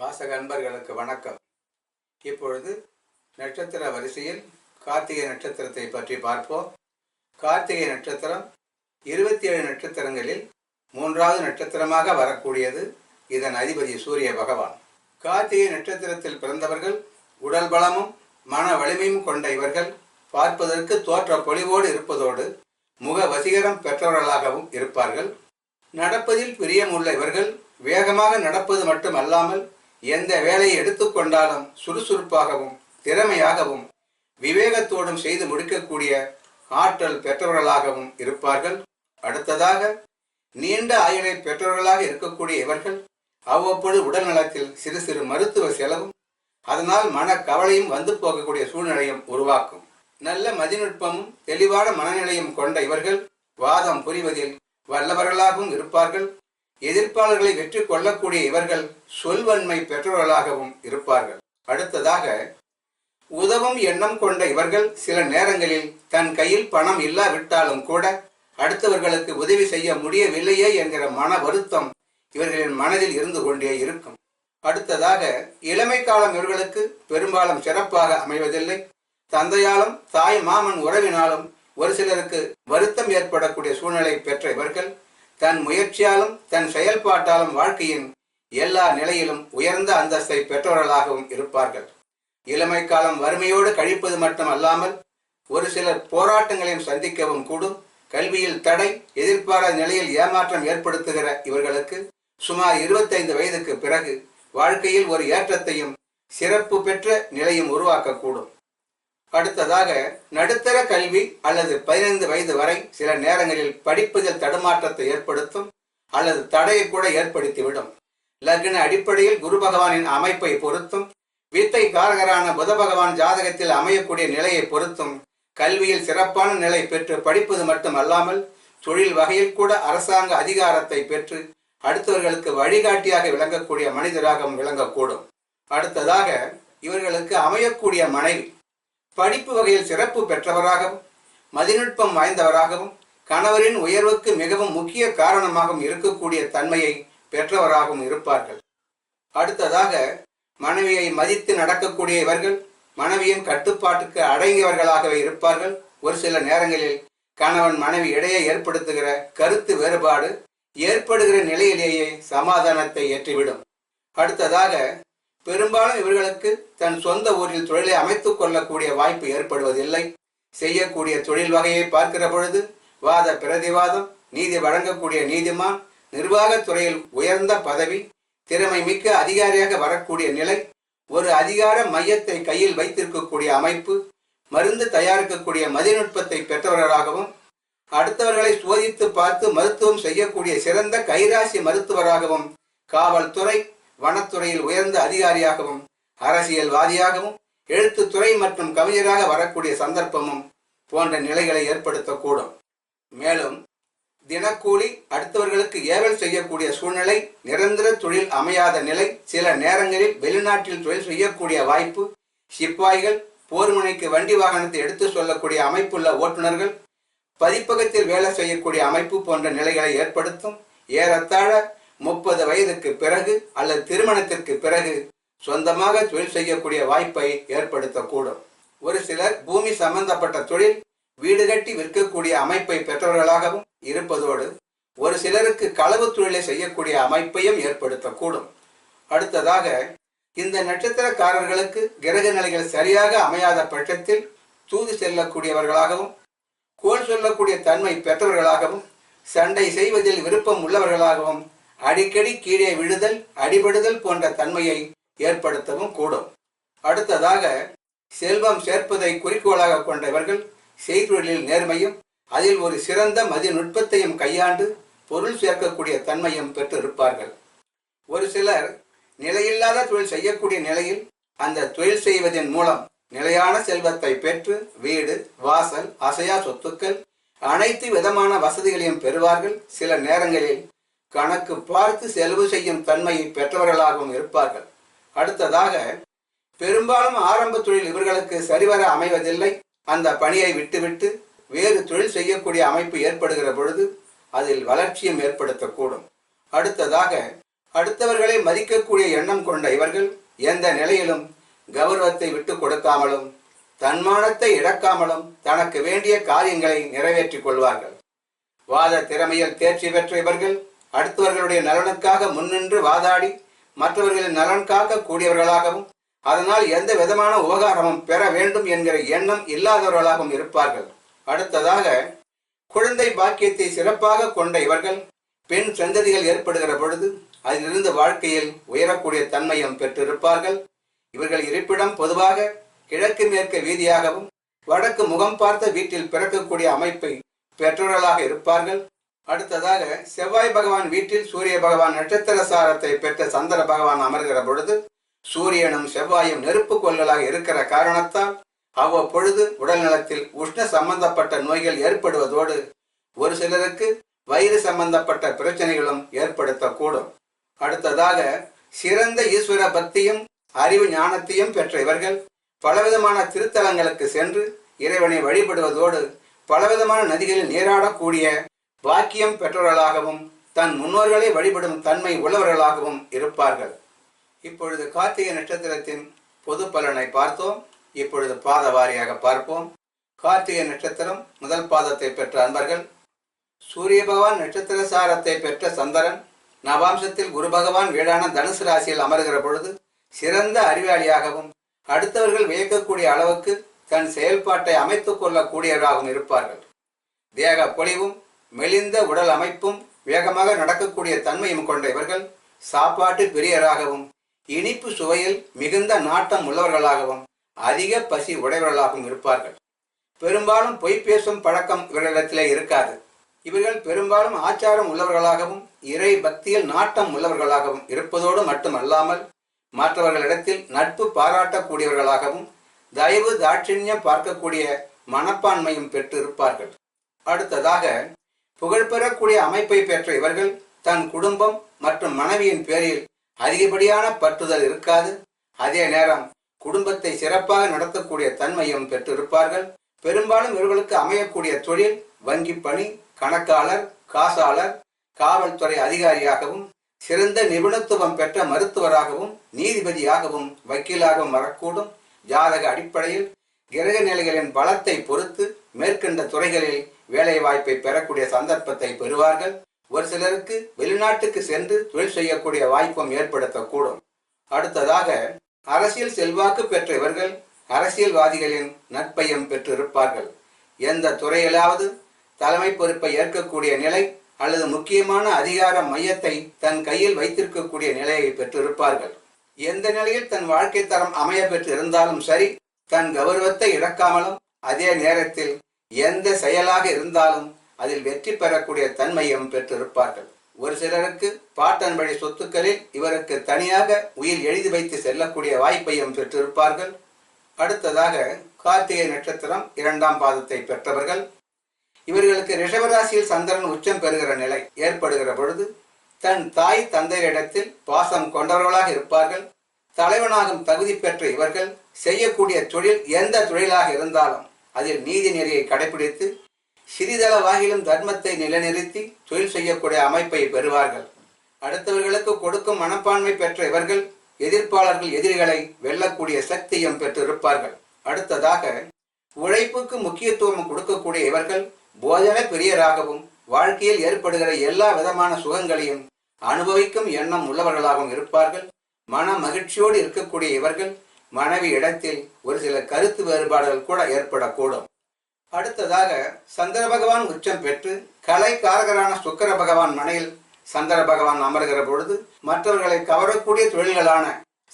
வாசக அன்பர்களுக்கு வணக்கம். இப்பொழுது நட்சத்திர வரிசையில் கார்த்திகை நட்சத்திரத்தை பற்றி பார்ப்போம். கார்த்திகை நட்சத்திரம் இருபத்தி ஏழு நட்சத்திரங்களில் மூன்றாவது நட்சத்திரமாக வரக்கூடியது. இதன் அதிபதி சூரிய பகவான். கார்த்திகை நட்சத்திரத்தில் பிறந்தவர்கள் உடல் பலமும் மன வலிமையும் கொண்ட இவர்கள் பார்ப்பதற்கு தோற்ற பொலிவோடு இருப்பதோடு முக வசீகரம் பெற்றவர்களாகவும் இருப்பார்கள். நடப்பதில் பிரியமுள்ள இவர்கள் வேகமாக நடப்பது மட்டுமல்லாமல் எந்த வேலையை எடுத்துக்கொண்டாலும் சுறுசுறுப்பாகவும் திறமையாகவும் விவேகத்தோடும் செய்து முடிக்கக்கூடிய ஆற்றல் பெற்றவர்களாகவும் இருப்பார்கள். அடுத்ததாக நீண்ட ஆயுளை பெற்றவர்களாக இருக்கக்கூடிய இவர்கள் அவ்வப்பொழுது உடல் நலத்தில் சிறு சிறு மருத்துவ செலவும் அதனால் மன கவலையும் வந்து போகக்கூடிய சூழ்நிலையும் உருவாக்கும். நல்ல மதிநுட்பமும் தெளிவான மனநிலையும் கொண்ட இவர்கள் வாதம் புரிவதில் வல்லவர்களாகவும் இருப்பார்கள். எதிர்ப்பாளர்களை வெற்றி கொள்ளக்கூடிய இவர்கள் சொல்வன்மை பெற்றவர்களாகவும் இருப்பார்கள். அடுத்ததாக உதவும் எண்ணம் கொண்ட இவர்கள் சில நேரங்களில் தன் கையில் பணம் இல்லாவிட்டாலும் கூட அடுத்தவர்களுக்கு உதவி செய்ய முடியவில்லையே என்கிற மன வருத்தம் இவர்களின் மனதில் இருந்து கொண்டே இருக்கும். அடுத்ததாக இளமை காலம் இவர்களுக்கு பெரும்பாலும் சிறப்பாக அமைவதில்லை. தந்தையாலும் தாய் மாமன் உறவினாலும் ஒரு சிலருக்கு வருத்தம் ஏற்படக்கூடிய சூழ்நிலை பெற்ற இவர்கள் தன் முயற்சியாலும் தன் செயல்பாட்டாலும் வாழ்க்கையின் எல்லா நிலையிலும் உயர்ந்த அந்தஸ்தை பெற்றவர்களாகவும் இருப்பார்கள். இளமை காலம் வறுமையோடு கழிப்பது மட்டுமல்லாமல் ஒரு சிலர் போராட்டங்களையும் சந்திக்கவும் கூடும். கல்வியில் தடை எதிர்பாராத நிலையில் ஏமாற்றம் ஏற்படுத்துகிற இவர்களுக்கு சுமார் இருபத்தைந்து வயதுக்கு பிறகு வாழ்க்கையில் ஒரு ஏற்றத்தையும் சிறப்பு பெற்ற நிலையும் உருவாக்கக்கூடும் அடுத்ததாக நடுத்தர கல்வி அல்லது பதினைந்து வயது வரை சில நேரங்களில் படிப்பதில் தடுமாற்றத்தை ஏற்படுத்தும் அல்லது தடையை கூட ஏற்படுத்திவிடும். லக்ன அடிப்படையில் குரு பகவானின் அமைப்பை பொருத்தும் வித்தை காரகரான புத பகவான் ஜாதகத்தில் அமையக்கூடிய நிலையை பொருத்தும் கல்வியில் சிறப்பான நிலை பெற்று படிப்பது மட்டுமல்லாமல் தொழில் வகையில் கூட அரசாங்க அதிகாரத்தை பெற்று அடுத்தவர்களுக்கு வழிகாட்டியாக விளங்கக்கூடிய மனிதராகவும் விளங்கக்கூடும். அடுத்ததாக இவர்களுக்கு அமையக்கூடிய மனைவி படிப்பு வகையில் சிறப்பு பெற்றவராகவும் மதிநுட்பம் வாய்ந்தவராகவும் கணவரின் உயர்வுக்கு மிகவும் முக்கிய காரணமாகவும் இருக்கக்கூடிய தன்மையை பெற்றவராகவும் இருப்பார்கள். அடுத்ததாக மனைவியை மதித்து நடக்கக்கூடிய இவர்கள் மனைவியின் கட்டுப்பாட்டுக்கு அடங்கியவர்களாகவே இருப்பார்கள். ஒரு சில நேரங்களில் கணவன் மனைவி இடையே ஏற்படுத்துகிற கருத்து வேறுபாடு ஏற்படுகிற நிலையிலேயே சமாதானத்தை ஏற்றிவிடும். அடுத்ததாக பெரும்பாலும் இவர்களுக்கு தன் சொந்த ஊரில் தொழிலை அமைத்துக் கொள்ளக்கூடிய வாய்ப்பு ஏற்படுவதில்லை. செய்யக்கூடிய தொழில் வகையை பார்க்கிற பொழுது வாத பிரதிவாதம் நீதி வழங்கக்கூடிய நீதிமான் நிர்வாகத் துறையில் உயர்ந்த பதவி திறமை மிக்க அதிகாரியாக வரக்கூடிய நிலை ஒரு அதிகார மையத்தை கையில் வைத்திருக்கக்கூடிய அமைப்பு மருந்து தயாரிக்கக்கூடிய மதிநுட்பத்தை பெற்றவர்களாகவும் அடுத்தவர்களை சோதித்து பார்த்து மருத்துவம் செய்யக்கூடிய சிறந்த கைராசி மருத்துவராகவும் காவல்துறை வனத்துறையில் உயர்ந்த அதிகாரியாகவும் அரசியல்வாதியாகவும் எழுத்துத்துறை மற்றும் கவிஞராக வரக்கூடிய சந்தர்ப்பமும் போன்ற நிலைகளை ஏற்படுத்தக்கூடும். மேலும் தினக்கூலி அடுத்தவர்களுக்கு ஏவல் செய்யக்கூடிய சூழ்நிலை நிரந்தர தொழில் அமையாத நிலை சில நேரங்களில் வெளிநாட்டில் தொழில் செய்யக்கூடிய வாய்ப்பு சிப்பாய்கள் போர்முனைக்கு வண்டி வாகனத்தை எடுத்து சொல்லக்கூடிய அமைப்புள்ள ஓட்டுநர்கள் பதிப்பகத்தில் வேலை செய்யக்கூடிய அமைப்பு போன்ற நிலைகளை ஏற்படுத்தும் ஏறத்தாழ முப்பது வயதுக்கு பிறகு அல்லது திருமணத்திற்கு பிறகு சொந்தமாக தொழில் செய்யக்கூடிய வாய்ப்பை ஏற்படுத்தக்கூடும். ஒரு சிலர் பூமி சம்பந்தப்பட்ட தொழில் வீடு கட்டி விற்கக்கூடிய அமைப்பை பெற்றவர்களாகவும் இருப்பதோடு ஒரு சிலருக்கு களவு தொழிலை செய்யக்கூடிய அமைப்பையும் ஏற்படுத்தக்கூடும். அடுத்ததாக இந்த நட்சத்திரக்காரர்களுக்கு கிரக நிலைகள் சரியாக அமையாத பட்சத்தில் தூது செல்லக்கூடியவர்களாகவும் கோல் சொல்லக்கூடிய தன்மை பெற்றவர்களாகவும் சண்டை செய்வதில் விருப்பம் உள்ளவர்களாகவும் அடிக்கடி கீழே விழுதல் அடிபடுதல் போன்ற தன்மையை ஏற்படுத்தவும் கூடும். அடுத்ததாக செல்வம் சேர்ப்பதை குறிக்கோளாக கொண்டவர்கள் செய்தொழிலில் நேர்மையும் அதில் ஒரு சிறந்த மதிநுட்பத்தையும் கையாண்டு பொருள் சேர்க்கக்கூடிய தன்மையும் பெற்றிருப்பார்கள். ஒரு சிலர் நிலையில்லாத தொழில் செய்யக்கூடிய நிலையில் அந்த தொழில் செய்வதன் மூலம் நிலையான செல்வத்தை பெற்று வீடு வாசல் அசையா சொத்துக்கள் அனைத்து விதமான வசதிகளையும் பெறுவார்கள். சில நேரங்களில் கணக்கு பார்த்து செலவு செய்யும் தன்மையை பெற்றவர்களாகவும் இருப்பார்கள். அடுத்ததாக பெரும்பாலும் ஆரம்ப தொழில் இவர்களுக்கு சரிவர அமைவதில்லை. அந்த பணியை விட்டுவிட்டு வேறு தொழில் செய்யக்கூடிய அமைப்பு ஏற்படுகிற பொழுது அதில் வளர்ச்சியும் ஏற்படுத்தக்கூடும். அடுத்ததாக அடுத்தவர்களை மதிக்கக்கூடிய எண்ணம் கொண்ட இவர்கள் எந்த நிலையிலும் கௌரவத்தை விட்டு கொடுக்காமலும் தன்மானத்தை இழக்காமலும் தனக்கு வேண்டிய காரியங்களை நிறைவேற்றிக் கொள்வார்கள். வாத திறமையில் தேர்ச்சி பெற்ற இவர்கள் அடுத்தவர்களுடைய நலனுக்காக முன்னின்று வாதாடி மற்றவர்களின் நலன் காக்க கூடியவர்களாகவும் அதனால் எந்த விதமான உபகாரமும் பெற வேண்டும் என்கிற எண்ணம் இல்லாதவர்களாகவும் இருப்பார்கள். அடுத்ததாக குழந்தை பாக்கியத்தை சிறப்பாக கொண்ட இவர்கள் பெண் சந்ததிகள் ஏற்படுகிற பொழுது அதிலிருந்து வாழ்க்கையில் உயரக்கூடிய தன்மையும் பெற்றிருப்பார்கள். இவர்கள் இருப்பிடம் பொதுவாக கிழக்கு மேற்கு வீதியாகவும் வடக்கு முகம் பார்த்த வீட்டில் பிறக்கக்கூடிய அமைப்பை பெற்றோர்களாக இருப்பார்கள். அடுத்ததாக செவ்வாய் பகவான் வீட்டில் சூரிய பகவான் நட்சத்திர சாரத்தை பெற்ற சந்திர பகவான் அமர்கிற பொழுது சூரியனும் செவ்வாயும் நெருப்பு கொள்ளலாக இருக்கிற காரணத்தால் அவ்வப்பொழுது உடல் நலத்தில் உஷ்ண சம்பந்தப்பட்ட நோய்கள் ஏற்படுவதோடு ஒரு சிலருக்கு வயிறு சம்பந்தப்பட்ட பிரச்சனைகளும் ஏற்படுத்தக்கூடும். அடுத்ததாக சிறந்த ஈஸ்வர பக்தியும் அறிவு ஞானத்தையும் பெற்ற இவர்கள் பலவிதமான திருத்தலங்களுக்கு சென்று இறைவனை வழிபடுவதோடு பலவிதமான நதிகளில் நீராடக்கூடிய பாக்கியம் பெற்றவர்களாகவும் தன் முன்னோர்களை வழிபடும் தன்மை உள்ளவர்களாகவும் இருப்பார்கள். இப்பொழுது கார்த்திகை நட்சத்திரத்தின் பொது பலனை பார்த்தோம். இப்பொழுது பாத வாரியாக பார்ப்போம். கார்த்திகை நட்சத்திரம் முதல் பாதத்தை பெற்ற அன்பர்கள். சூரிய பகவான் நட்சத்திர சாரத்தை பெற்ற சந்திரன். நவாம்சத்தில் குரு பகவான் வீடான தனுசு ராசியில் அமர்கிற பொழுது சிறந்த அறிவாளியாகவும் அடுத்தவர்கள் வியக்கக்கூடிய அளவுக்கு தன் செயல்பாட்டை அமைத்துக் கொள்ளக்கூடியவராகவும் இருப்பார்கள். தேக பொலிவும் மெலிந்த உடல் அமைப்பும் வேகமாக நடக்கக்கூடிய தன்மையும் கொண்ட இவர்கள் சாப்பாட்டு பிரியராகவும் இனிப்பு சுவையில் மிகுந்த நாட்டம் உள்ளவர்களாகவும் அதிக பசி உடையவர்களாகவும் இருப்பார்கள். பெரும்பாலும் பொய் பேசும் பழக்கம் இவர்களிடத்திலே இருக்காது. இவர்கள் பெரும்பாலும் ஆச்சாரம் உள்ளவர்களாகவும் இறை பக்தியில் நாட்டம் உள்ளவர்களாகவும் இருப்பதோடு மட்டுமல்லாமல் மற்றவர்களிடத்தில் நட்பு பாராட்டக்கூடியவர்களாகவும் தயவு தாட்சிணியம் பார்க்கக்கூடிய மனப்பான்மையும் பெற்று இருப்பார்கள் அடுத்ததாக புகழ்பெறக்கூடிய அமைப்பை பெற்ற இவர்கள் தன் குடும்பம் மற்றும் மனைவியின் பேரில் அதிகப்படியான பற்றுதல் இருக்காது. அதே நேரம் குடும்பத்தை சிறப்பாக நடத்தக்கூடிய தன்மையும் பெற்றிருப்பார்கள். பெரும்பாலும் இவர்களுக்கு அமையக்கூடிய தொழில் வங்கி பணி கணக்காளர் காசாளர் காவல்துறை அதிகாரியாகவும் சிறந்த நிபுணத்துவம் பெற்ற மருத்துவராகவும் நீதிபதியாகவும் வக்கீலாகவும் வரக்கூடும். ஜாதக அடிப்படையில் கிரக நிலைகளின் பலத்தை பொறுத்து மேற்கண்ட துறைகளில் வேலை வாய்ப்பை பெறக்கூடிய சந்தர்ப்பத்தை பெறுவார்கள். ஒரு சிலருக்கு வெளிநாட்டுக்கு சென்று தொழில் செய்யக்கூடிய வாய்ப்பும் ஏற்படுத்தக்கூடும். அடுத்ததாக அரசியல் செல்வாக்கு பெற்ற இவர்கள் அரசியல்வாதிகளின் நட்பையும் பெற்றிருப்பார்கள். எந்த துறையிலாவது தலைமை பொறுப்பை ஏற்கக்கூடிய நிலை அல்லது முக்கியமான அதிகார மையத்தை தன் கையில் வைத்திருக்கக்கூடிய நிலையை பெற்றிருப்பார்கள். எந்த நிலையில் தன் வாழ்க்கை தரம் அமைய பெற்று இருந்தாலும் சரி தன் கௌரவத்தை இழக்காமலும் அதே நேரத்தில் எந்த செயலாக இருந்தாலும் அதில் வெற்றி பெறக்கூடிய தன்மையும் பெற்றிருப்பார்கள். ஒரு சிலருக்கு பாட்டன் வழி சொத்துக்களில் இவருக்கு தனியாக உயிர் எழுதி வைத்து செல்லக்கூடிய வாய்ப்பையும் பெற்றிருப்பார்கள். அடுத்ததாக கார்த்திகை நட்சத்திரம் இரண்டாம் பாதத்தை பெற்றவர்கள். இவர்களுக்கு ரிஷபராசியில் சந்திரன் உச்சம் பெறுகிற நிலை ஏற்படுகிற பொழுது தன் தாய் தந்தையரிடத்தில் பாசம் கொண்டவர்களாக இருப்பார்கள். தலைவனாகும் தகுதி பெற்ற இவர்கள் செய்யக்கூடிய தொழில் எந்த தொழிலாக இருந்தாலும் அதில் நீதி நெறியை கடைபிடித்து சிறிதளவாகிலும் தர்மத்தை நிலைநிறுத்தி தொழில் செய்யக்கூடிய அமைப்பை பெறுவார்கள். அடுத்தவர்களுக்கு கொடுக்கும் மனப்பான்மை பெற்ற இவர்கள் எதிர்ப்பாளர்கள் எதிரிகளை வெல்லக்கூடிய சக்தியும் பெற்றிருப்பார்கள். அடுத்ததாக உழைப்புக்கு முக்கியத்துவம் கொடுக்கக்கூடிய இவர்கள் போதன பிரியராகவும் வாழ்க்கையில் ஏற்படுகிற எல்லா விதமான சுகங்களையும் அனுபவிக்கும் எண்ணம் உள்ளவர்களாகவும் இருப்பார்கள். மன மகிழ்ச்சியோடு இருக்கக்கூடிய இவர்கள் மனைவி இடத்தில் ஒரு சில கருத்து வேறுபாடுகள் கூட ஏற்படக்கூடும். அடுத்ததாக சந்திர பகவான் உச்சம் பெற்று கலை காரகரான சுக்கர பகவான் மனையில் சந்திர பகவான் அமர்கிற பொழுது மற்றவர்களை கவரக்கூடிய தொழில்களான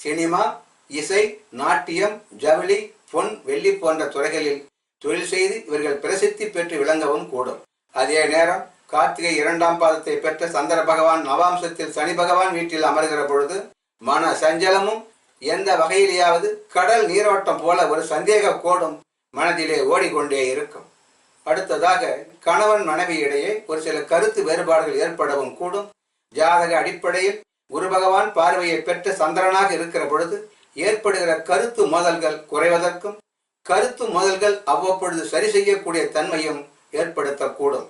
சினிமா இசை நாட்டியம் ஜவுளி பொன் வெள்ளி போன்ற துறைகளில் தொழில் செய்து இவர்கள் பிரசித்தி பெற்று விளங்கவும் கூடும். அதே நேரம் கார்த்திகை இரண்டாம் பாதத்தை பெற்ற சந்திர பகவான் நவாம்சத்தில் சனி பகவான் வீட்டில் அமர்கிற பொழுது மன சஞ்சலமும் எந்த வகையிலேயாவது கடல் நீரோட்டம் போல ஒரு சந்தேக கோடும் மனதிலே ஓடிக்கொண்டே இருக்கும். அடுத்ததாக கணவன் மனைவி இடையே ஒரு சில கருத்து வேறுபாடுகள் ஏற்படவும் கூடும். ஜாதக அடிப்படையில் குரு பகவான் பார்வையை பெற்ற சந்திரனாக இருக்கிற பொழுது ஏற்படுகிற கருத்து மோதல்கள் குறைவதற்கும் கருத்து மோதல்கள் அவ்வப்பொழுது சரி செய்யக்கூடிய தன்மையும் ஏற்படுத்தக்கூடும்.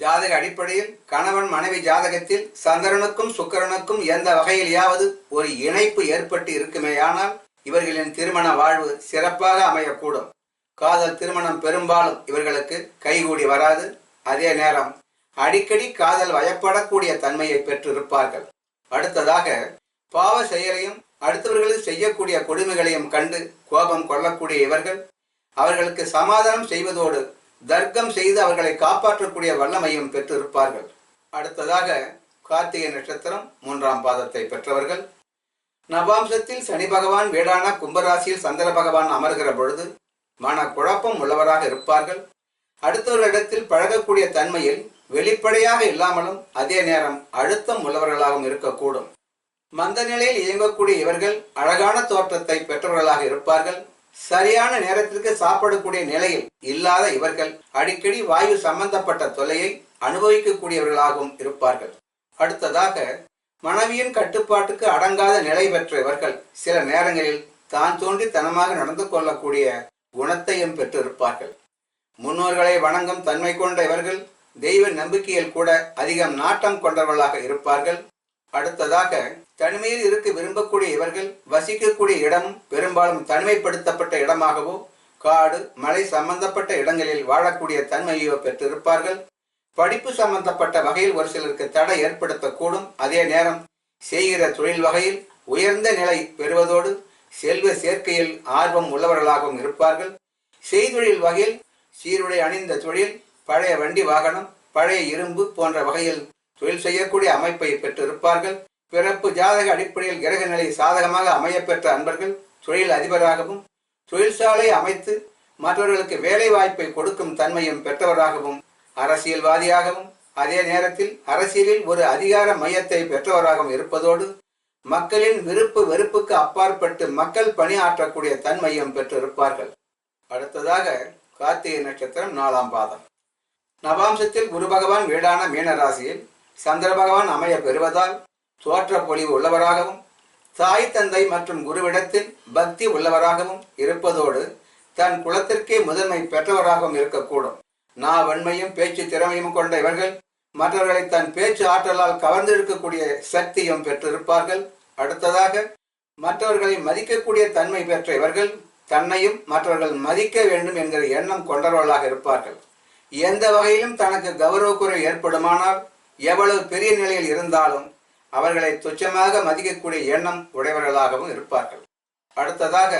ஜாதக அடிப்படையில் கணவன் மனைவி ஜாதகத்தில் சந்திரனுக்கும் சுக்கரனுக்கும் எந்த வகையிலையாவது ஒரு இணைப்பு ஏற்பட்டு இருக்குமேயானால் இவர்களின் திருமண வாழ்வு சிறப்பாக அமையக்கூடும். காதல் திருமணம் பெரும்பாலும் இவர்களுக்கு கைகூடி வராது. அதே நேரம் அடிக்கடி காதல் வயப்படக்கூடிய தன்மையை பெற்றிருப்பார்கள். அடுத்ததாக பாவ செயலையும் அடுத்தவர்களுக்கு செய்யக்கூடிய கொடுமைகளையும் கண்டு கோபம் கொள்ளக்கூடிய இவர்கள் அவர்களுக்கு சமாதானம் செய்வதோடு தர்க்கம் செய்து அவர்களை காப்பாற்றக்கூடிய வல்லமையும் பெற்றிருப்பார்கள். அடுத்ததாக கார்த்திகை நட்சத்திரம் மூன்றாம் பாதத்தை பெற்றவர்கள். நவாம்சத்தில் சனி பகவான் வீடான கும்பராசியில் சந்திர பகவான் அமர்கிற பொழுது மன குழப்பம் உள்ளவராக இருப்பார்கள். அடுத்தவர்களிடத்தில் பழகக்கூடிய தன்மையில் வெளிப்படையாக இல்லாமலும் அதே நேரம் அழுத்தம் உள்ளவர்களாகவும் இருக்கக்கூடும். மந்த நிலையில் இயங்கக்கூடிய இவர்கள் அழகான தோற்றத்தை பெற்றவர்களாக இருப்பார்கள். சரியான நேரத்திற்கு சாப்பிடக்கூடிய நிலையில் இல்லாத இவர்கள் அடிக்கடி வாயு சம்பந்தப்பட்ட தொல்லையை அனுபவிக்கக்கூடியவர்களாகவும் இருப்பார்கள். அடுத்ததாக மனைவியின் கட்டுப்பாட்டுக்கு அடங்காத நிலை பெற்ற இவர்கள் சில நேரங்களில் தான் தோன்றி தனமாக நடந்து கொள்ளக்கூடிய குணத்தையும் பெற்றிருப்பார்கள். முன்னோர்களை வணங்கும் தன்மை கொண்ட இவர்கள் தெய்வ நம்பிக்கையில் கூட அதிகம் நாட்டம் கொண்டவர்களாக இருப்பார்கள். அடுத்ததாக தனிமையில் இருக்க விரும்பக்கூடிய இவர்கள் வசிக்கக்கூடிய இடமும் பெரும்பாலும் தனிமைப்படுத்தப்பட்ட இடமாகவோ காடு மலை சம்பந்தப்பட்ட இடங்களில் வாழக்கூடிய தன்மையோ பெற்றிருப்பார்கள். படிப்பு சம்பந்தப்பட்ட வகையில் ஒரு சிலருக்கு தடை ஏற்படுத்தக்கூடும். அதே நேரம் செய்கிற தொழில் வகையில் உயர்ந்த நிலை பெறுவதோடு செல்வ சேர்க்கையில் ஆர்வம் உள்ளவர்களாகவும் இருப்பார்கள். செய்தொழில் வகையில் சீருடை அணிந்த தொழில் பழைய வண்டி வாகனம் பழைய இரும்பு போன்ற வகையில் தொழில் செய்யக்கூடிய அமைப்பை பெற்றிருப்பார்கள். பிறப்பு ஜாதக அடிப்படையில் கிரக நிலை சாதகமாக அமையப்பெற்ற அன்பர்கள் தொழில் அதிபராகவும் தொழிற்சாலை அமைத்து மற்றவர்களுக்கு வேலை வாய்ப்பை கொடுக்கும் தன்மையும் பெற்றவராகவும் அரசியல்வாதியாகவும் அதே நேரத்தில் அரசியலில் ஒரு அதிகார மையத்தை பெற்றவராகவும் இருப்பதோடு மக்களின் விருப்பு வெறுப்புக்கு அப்பாற்பட்டு மக்கள் பணியாற்றக்கூடிய தன்மையும் பெற்றிருப்பார்கள். அடுத்ததாக கார்த்திகை நட்சத்திரம் நாலாம் பாதம். நவாம்சத்தில் குரு பகவான் வீடான மீன ராசியில் சந்திர பகவான் அமைய பெறுவதால் தோற்ற பொலிவு உள்ளவராகவும் தாய் தந்தை மற்றும் குருவிடத்தில் பக்தி உள்ளவராகவும் இருப்பதோடு தன் குலத்திற்கே முதன்மை பெற்றவராகவும் இருக்கக்கூடும். நா வன்மையும் பேச்சு திறமையும் கொண்ட இவர்கள் மற்றவர்களை தன் பேச்சு ஆற்றலால் கவர்ந்திருக்கக்கூடிய சக்தியும் பெற்றிருப்பார்கள். அடுத்ததாக மற்றவர்களை மதிக்கக்கூடிய தன்மை பெற்ற இவர்கள் தன்னையும் மற்றவர்கள் மதிக்க வேண்டும் என்கிற எண்ணம் கொண்டவர்களாக இருப்பார்கள். எந்த வகையிலும் தனக்கு கௌரவ குறை ஏற்படுமானால் எவ்வளவு பெரிய நிலையில் இருந்தாலும் அவர்களை துச்சமாக மதிக்கக்கூடிய எண்ணம் உடையவர்களாகவும் இருப்பார்கள். அடுத்ததாக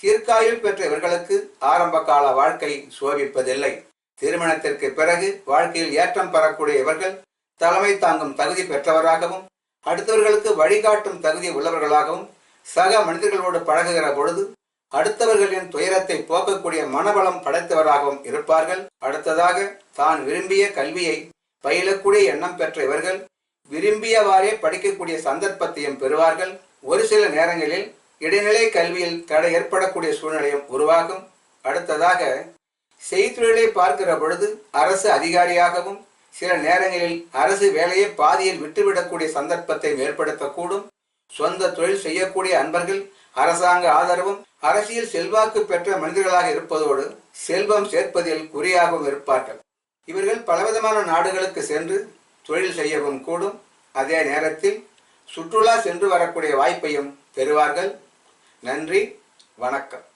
தீர்க்காயுள் பெற்ற இவர்களுக்கு ஆரம்ப கால வாழ்க்கை சோபிப்பதில்லை திருமணத்திற்கு பிறகு வாழ்க்கையில் ஏற்றம் பெறக்கூடிய இவர்கள் தலைமை தாங்கும் தகுதி பெற்றவராகவும் அடுத்தவர்களுக்கு வழிகாட்டும் தகுதி உள்ளவர்களாகவும் சக மனிதர்களோடு பழகுகிற பொழுது அடுத்தவர்களின் துயரத்தை போக்கக்கூடிய மனபலம் படைத்தவராகவும் இருப்பார்கள். அடுத்ததாக தான் விரும்பிய கல்வியை பயிலக்கூடிய எண்ணம் பெற்ற இவர்கள் விரும்பியவாறே படிக்கக்கூடிய சந்தர்ப்பத்தையும் பெறுவார்கள். ஒரு சில நேரங்களில் இடைநிலை கல்வியில் தடை ஏற்படக்கூடிய சூழ்நிலையும் உருவாகும். அடுத்ததாக செய்தொழிலை பார்க்கிற பொழுது அரசு அதிகாரியாகவும் சில நேரங்களில் அரசு வேலையை பாதியில் விட்டுவிடக்கூடிய சந்தர்ப்பத்தை ஏற்படுத்தக்கூடும். சொந்த தொழில் செய்யக்கூடிய அன்பர்கள் அரசாங்க ஆதரவும் அரசியல் செல்வாக்கு பெற்ற மனிதர்களாக இருப்பதோடு செல்வம் சேர்ப்பதில் குறியாகவும் இருப்பார்கள். இவர்கள் பலவிதமான நாடுகளுக்கு சென்று தொழில் செய்யவும் கூடும். அதே நேரத்தில் சுற்றுலா சென்று வரக்கூடிய வாய்ப்பையும் பெறுவார்கள் நன்றி. வணக்கம்.